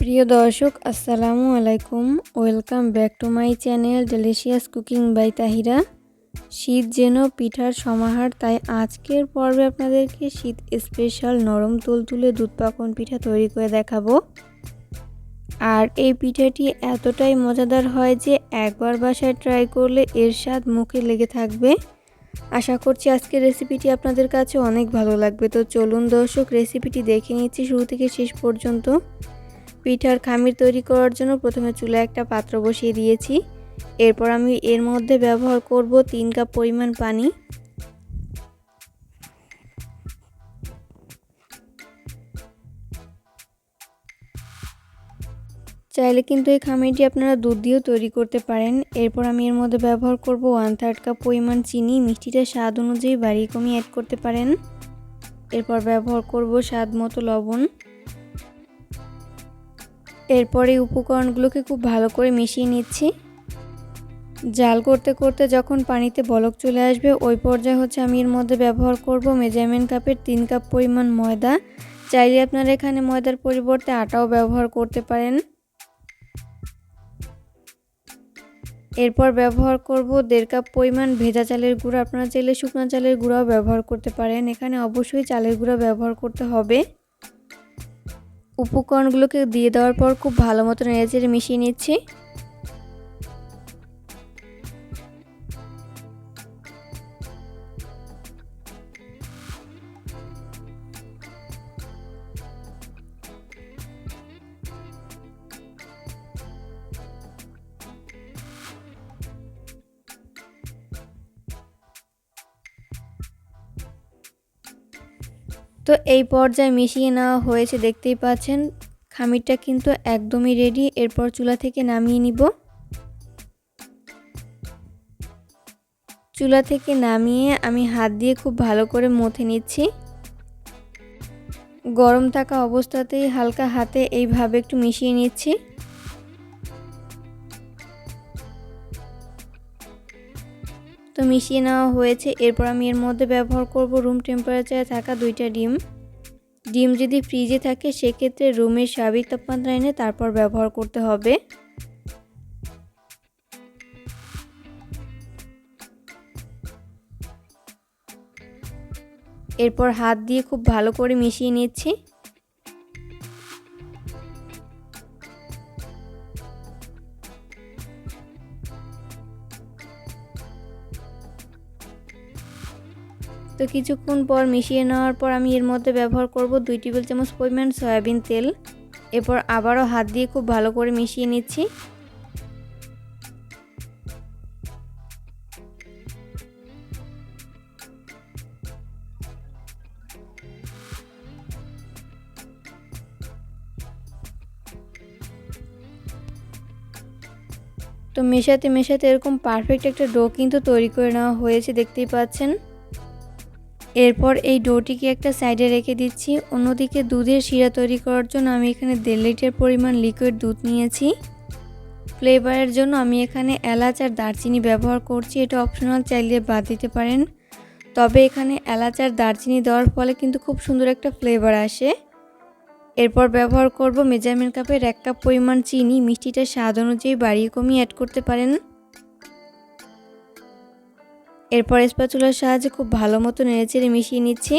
প্রিয় দর্শক, আসসালামু আলাইকুম। Welcome back to my channel delicious cooking by Tahira. শীত যেন পিঠার সমাহার, তাই আজকের পর্বে আপনাদেরকে শীত স্পেশাল নরম তুলতুলে দুধ পাকন পিঠা তৈরি করে দেখাবো। আর এই পিঠাটি এতটাই মজাদার হয় যে একবার বাসায় ট্রাই করলে এর স্বাদ মুখে লেগে থাকবে। আশা করছি আজকের রেসিপিটি আপনাদের কাছে অনেক ভালো লাগবে। তো চলুন দর্শক, রেসিপিটি দেখে নিচ্ছি শুরু থেকে শেষ পর্যন্ত। পিঠার খামির তৈরি করার জন্য প্রথমে চুলায় একটা পাত্র বসিয়ে দিয়েছি। এরপর আমি এর মধ্যে ব্যবহার করব তিন কাপ পরিমাণ পানি। চাইলে কিন্তু এই খামিরটি আপনারা দুধ দিয়েও তৈরি করতে পারেন। এরপর আমি এর মধ্যে ব্যবহার করব ওয়ান থার্ড কাপ পরিমাণ চিনি। মিষ্টিটা স্বাদ অনুযায়ী বাড়িয়ে কমিয়ে অ্যাড করতে পারেন। এরপর ব্যবহার করব স্বাদ মতো লবণ। এরপর উপকরণগুলোকে খুব ভালো করে মিশিয়ে নিচ্ছি। জাল করতে করতে যখন পানিতে বলক চলে আসবে, ওই পর্যায়ে হচ্ছে আমি এর মধ্যে ব্যবহার করব মেজারমেন্ট কাপের তিন কাপ পরিমাণ ময়দা। চাইলে আপনারা এখানে ময়দার পরিবর্তে আটাও ব্যবহার করতে পারেন। এরপর ব্যবহার করব দেড় কাপ পরিমাণ ভেজা চালের গুঁড়া। আপনারা চাইলে শুকনো চালের গুঁড়াও ব্যবহার করতে পারেন। এখানে অবশ্যই চালের গুঁড়া ব্যবহার করতে হবে। উপকরণগুলোকে দিয়ে দেওয়ার পর খুব ভালো মতো নেড়েচেড়ে মিশিয়ে নিচ্ছি। তো এই পর্যায়ে মিশিয়ে নেওয়া হয়েছে, দেখতেই পাচ্ছেন। খামিরটা কিন্তু একদমই রেডি এরপর চুলা থেকে নামিয়ে নিব। চুলা থেকে নামিয়ে আমি হাত দিয়ে খুব ভালো করে মথে নিচ্ছি। গরম থাকা অবস্থাতেই হালকা হাতে এইভাবে একটু মিশিয়ে নিচ্ছি। তো মিশিয়ে নেওয়া হয়েছে। এরপর আমি এর মধ্যে ব্যবহার করব রুম টেম্পারেচারে থাকা দুইটা ডিম। ডিম যদি ফ্রিজে থাকে, সেক্ষেত্রে রুমের স্বাভাবিক তাপমাত্রা এনে তারপর ব্যবহার করতে হবে। এরপর হাত দিয়ে খুব ভালো করে মিশিয়ে নিচ্ছি। তো কিছুক্ষণ পর মিশিয়ে নেওয়ার পর আমি এর মধ্যে ব্যবহার করব দুই টেবিল চামচ পরিমাণ সয়াবিন তেল। এরপর আবারও হাত দিয়ে খুব ভালো করে মিশিয়ে নিচ্ছি। তো মেশাতে মেশাতে এরকম পারফেক্ট একটা ডো কিন্তু তৈরি করে নেওয়া হয়েছে, দেখতেই পাচ্ছেন। এরপর এই ডোটিকে একটা সাইডে রেখে দিচ্ছি। অন্যদিকে দুধের শিরা তৈরি করার জন্য আমি এখানে দেড় লিটার পরিমাণ লিকুইড দুধ নিয়েছি। ফ্লেভারের জন্য আমি এখানে এলাচ আর দারচিনি ব্যবহার করছি। এটা অপশনাল চাইলে বাদ দিতে পারেন। তবে এখানে এলাচ আর দারচিনি দেওয়ার ফলে কিন্তু খুব সুন্দর একটা ফ্লেভার আসে। এরপর ব্যবহার করব মেজারমেন্ট কাপের এক কাপ পরিমাণ চিনি। মিষ্টিটা স্বাদ অনুযায়ী বাড়িয়ে কমিয়ে অ্যাড করতে পারেন। এরপর স্প্যাচুলার সাহায্যে খুব ভালো মতো নেড়েচেড়ে মিশিয়ে নিচ্ছি।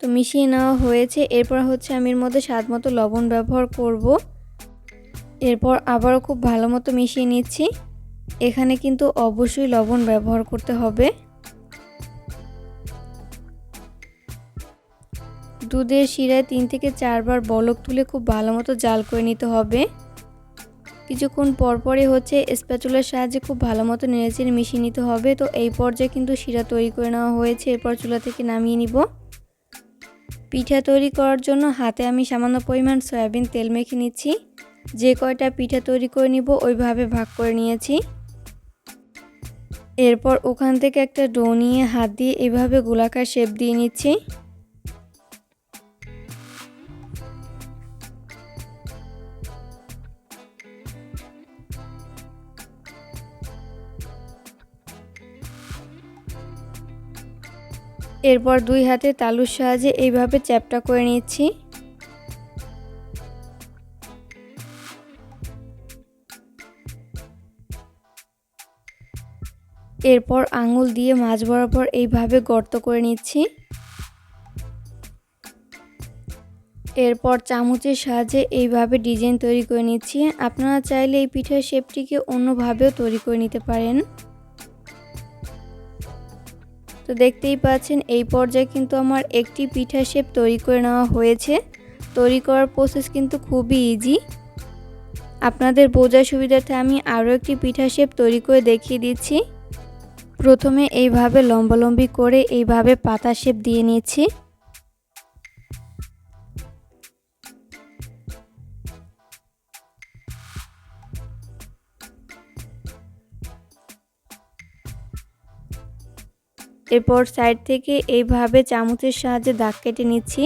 তো মিশিয়ে নেওয়া হয়েছে। এরপর হচ্ছে আমি এর মধ্যে স্বাদ মতো লবণ ব্যবহার করব। এরপর আবারও খুব ভালো মতো মিশিয়ে নিচ্ছি। এখানে কিন্তু অবশ্যই লবণ ব্যবহার করতে হবে। দুধের শিরায় তিন থেকে চারবার বলক তুলে খুব ভালো মতো জাল করে নিতে হবে। কিছুক্ষণ পরপরই হচ্ছে স্প্যাচুলার সাহায্যে খুব ভালো মতো নেড়েচেড়ে মিশিয়ে নিতে হবে। তো এই পর্যায়ে কিন্তু শিরা তৈরি করে নেওয়া হয়েছে। এরপর চুলা থেকে নামিয়ে নিব। পিঠা তৈরি করার জন্য হাতে আমি সামান্য পরিমাণ সয়াবিন তেল মেখে নিচ্ছি। যে কয়টা পিঠা তৈরি করে নিব ওইভাবে ভাগ করে নিয়েছি। এরপর ওখান থেকে একটা ডো নিয়ে হাত দিয়ে এভাবে গোলাকার শেপ দিয়ে নিচ্ছি। এরপর দুই হাতে তালুর সাহায্যে এইভাবে চ্যাপটা করে নিচ্ছি। এরপর আঙুল দিয়ে মাছ বরাবর এইভাবে গর্ত করে নিচ্ছি। এরপর চামচের সাহায্যে এইভাবে ডিজাইন তৈরি করে নিচ্ছি। আপনারা চাইলে এই পিঠার শেপটিকে অন্যভাবেও তৈরি করে নিতে পারেন। তো দেখতেই পাচ্ছেন, এই পর্যায়ে কিন্তু আমার একটি পিঠা শেপ তৈরি করে নেওয়া হয়েছে। তৈরি করার প্রসেস কিন্তু খুবই ইজি আপনাদের বোঝার সুবিধার্থে আমি আরও একটি পিঠা শেপ তৈরি করে দেখিয়ে দিচ্ছি। প্রথমে এইভাবে লম্বালম্বি করে এইভাবে পাতা শেপ দিয়ে নিচ্ছি। এরপর সাইড থেকে এইভাবে চামচের সাহায্যে দাগ কেটে নিচ্ছি।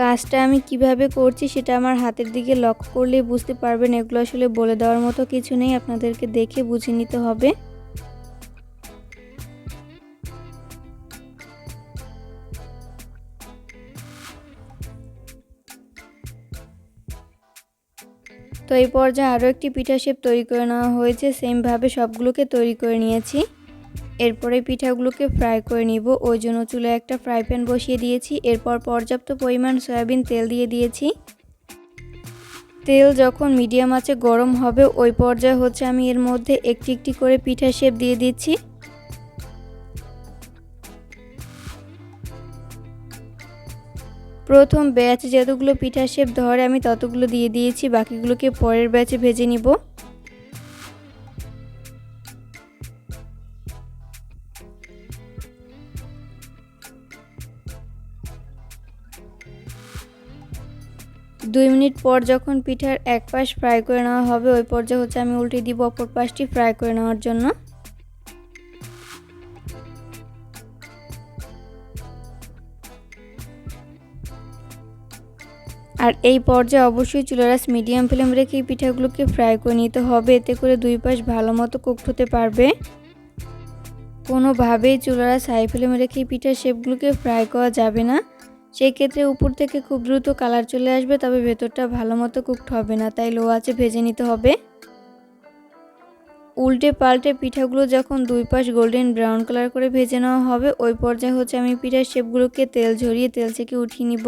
কাজটা আমি কীভাবে করছি সেটা আমার হাতের দিকে লক্ষ্য করলে বুঝতে পারবেন। এগুলো আসলে বলে দেওয়ার মতো কিছু নেই, আপনাদেরকে দেখে বুঝে নিতে হবে। তো এই পর্যায়ে আরও একটি পিঠা শেপ তৈরি করে নেওয়া হয়েছে। সেমভাবে সবগুলোকে তৈরি করে নিয়েছি। এরপরে পিঠাগুলোকে ফ্রাই করে নিব। ওই জন্য চুলে একটা ফ্রাই প্যান বসিয়ে দিয়েছি। এরপর পর্যাপ্ত পরিমাণ সয়াবিন তেল দিয়ে দিয়েছি। তেল যখন মিডিয়াম আছে গরম হবে, ওই পর্যায়ে হচ্ছে আমি এর মধ্যে একটি একটি করে পিঠা শেপ দিয়ে দিচ্ছি। প্রথম ব্যাচ যতগুলো পিঠা শেপ ধরে আমি ততগুলো দিয়ে দিয়েছি, বাকিগুলোকে পরের ব্যাচে ভেজে নিব। দুই মিনিট পর যখন পিঠার এক পাশ ফ্রাই করে নেওয়া হবে, ওই পর্যায়ে হচ্ছে আমি উল্টে দিব অপর পাশটি ফ্রাই করে নেওয়ার জন্য। আর এই পর্যায়ে অবশ্যই চুলারাস মিডিয়াম ফ্লেম রেখে এই পিঠাগুলোকে ফ্রাই করে নিতে হবে। এতে করে দুই পাশ ভালো মতো কুকড হতে পারবে। কোনোভাবেই চুলারাস হাই ফ্লেমে রেখে এই পিঠার শেপগুলোকে ফ্রাই করা যাবে না। সেই ক্ষেত্রে উপর থেকে খুব দ্রুত কালার চলে আসবে, তবে ভেতরটা ভালো মতো কুকড হবে না, তাই লো আছে ভেজে নিতে হবে। উল্টে পাল্টে পিঠাগুলো যখন দুই পাশ গোল্ডেন ব্রাউন কালার করে ভেজে নেওয়া হবে, ওই পর্যায়ে হচ্ছে আমি পিঠার শেপগুলোকে তেল ঝরিয়ে তেল থেকে উঠিয়ে নিব।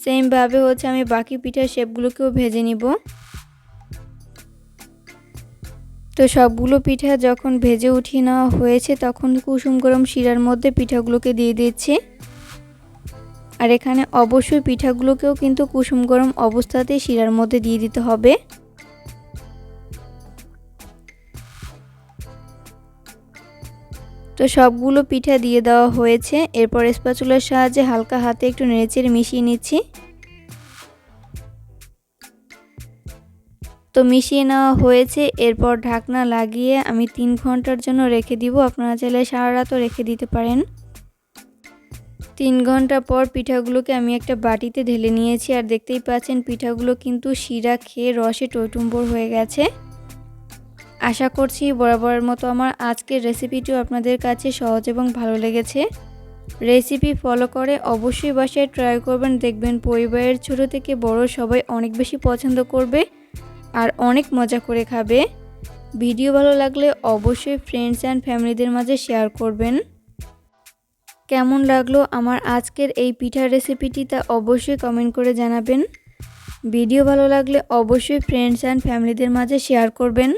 সেমভাবে হচ্ছে আমি বাকি পিঠার শেপগুলোকেও ভেজে নিব। তো সবগুলো পিঠা যখন ভেজে উঠিয়ে নেওয়া হয়েছে, তখন কুসুম গরম শিরার মধ্যে পিঠাগুলোকে দিয়ে দিচ্ছি। আর এখানে অবশ্যই পিঠাগুলোকেও কিন্তু কুসুম গরম অবস্থাতেই শিরার মধ্যে দিয়ে দিতে হবে। তো সবগুলো পিঠা দিয়ে দেওয়া হয়েছে। এরপর স্পাচুলার সাহায্যে হালকা হাতে একটু নেড়েচেড়ে মিশিয়ে নিচ্ছি। তো মিশিয়ে নেওয়া হয়েছে। এরপর ঢাকনা লাগিয়ে আমি তিন ঘণ্টার জন্য রেখে দিব। আপনারা চাইলে সারা রাতও রেখে দিতে পারেন। তিন ঘণ্টা পর পিঠাগুলোকে আমি একটা বাটিতে ঢেলে নিয়েছি। আর দেখতেই পাচ্ছেন, পিঠাগুলো কিন্তু শিরা খেয়ে রসে টইটুম্বর হয়ে গেছে। আশা করছি বরাবরের মতো আমার আজকের রেসিপিটিও আপনাদের কাছে সহজ এবং ভালো লেগেছে। রেসিপি ফলো করে অবশ্যই বাসায় ট্রাই করবেন। দেখবেন পরিবারের ছোট থেকে বড় সবাই অনেক বেশি পছন্দ করবে আর অনেক মজা করে খাবে। ভিডিও ভালো লাগলে অবশ্যই ফ্রেন্ডস অ্যান্ড ফ্যামিলিদের মাঝে শেয়ার করবেন। কেমন লাগল আমার আজকের এই পিঠার রেসিপিটি তা অবশ্যই কমেন্ট করে জানাবেন। ভিডিও ভালো লাগলে অবশ্যই ফ্রেন্ডস অ্যান্ড ফ্যামিলিদের মাঝে শেয়ার করবেন।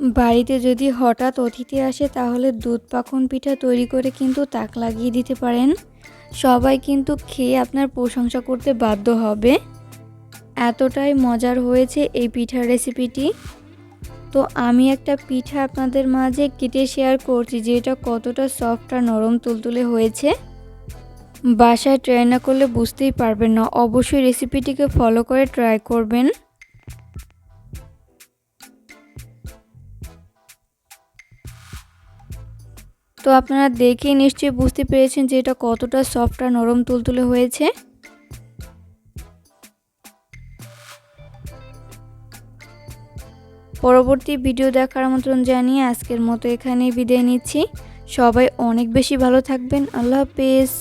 বাড়িতে যদি হঠাৎ অতিথি আসে, তাহলে দুধ পাখন পিঠা তৈরি করে কিন্তু তাক লাগিয়ে দিতে পারেন। সবাই কিন্তু খেয়ে আপনার প্রশংসা করতে বাধ্য হবে। এতটাই মজার হয়েছে এই পিঠার রেসিপিটি। তো আমি একটা পিঠা আপনাদের মাঝে কেটে শেয়ার করছি, যে এটা কতটা সফট আর নরম তুলতুলে হয়েছে। বাসায় ট্রাই না করলে বুঝতেই পারবেন না। অবশ্যই রেসিপিটিকে ফলো করে ট্রাই করবেন। তো আপনারা দেখেই নিশ্চয়ই বুঝতে পেরেছেন যে এটা কতটা সফট আর নরম তুলতুলে হয়েছে। পরবর্তী ভিডিও দেখার আমন্ত্রণ জানিয়ে আজকের মতো এখানেই বিদায় নিচ্ছি। সবাই অনেক বেশি ভালো থাকবেন। আল্লাহ হাফেজ।